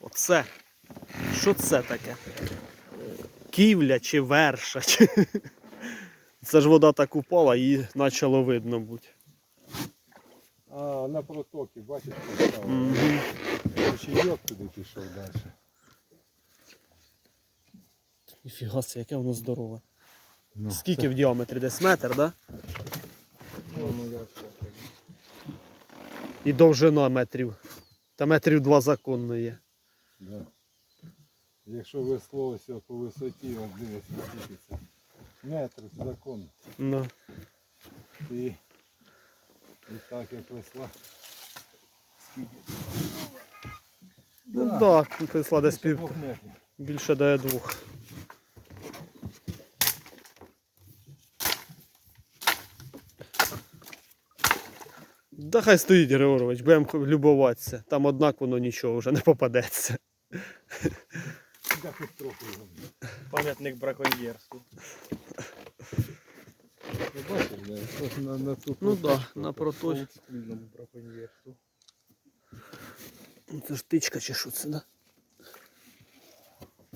Оце. Що це таке? Ківля чи верша? Чи... Це ж вода так упала і почало видно бути. А, на протоки, бачиш, поставили. Мгм. Ручейок туди пішов далі. Ніфіга це, яке воно здорове. Ну, Скільки в діаметрі? Десь метр, да? Ну, ну, я. І довжина метрів. Та метрів два законно є. Да. Якщо весло ось по висоті, от дивись, скільки це. Метр закон. Ну. І, і так як весла. Скільки? Ну так, да, прийшла десь пів, більше дає двох. Да хай стоїть, Григорович, будемо любуватися. Там однак воно нічого вже не попадеться. Хоч трохи. Пам'ятник браконьєрству. Ви бачите, да, на, на цю Ну так, да, на то проточ. Олдскульному браконьєрству. Це ж тичка чи що це, да?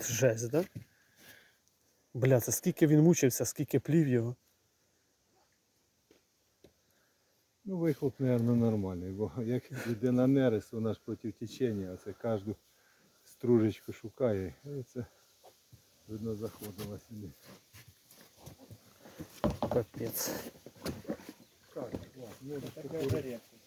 Жесть, да? Бля, це скільки він мучився, скільки плів його. Ну, вихлоп, мабуть, нормальний, бо як йде на нерест, вона ж проти течення, а це кожну стружечку шукає. І це видно заходила сюди. Капець. Так, ладно, рідкість.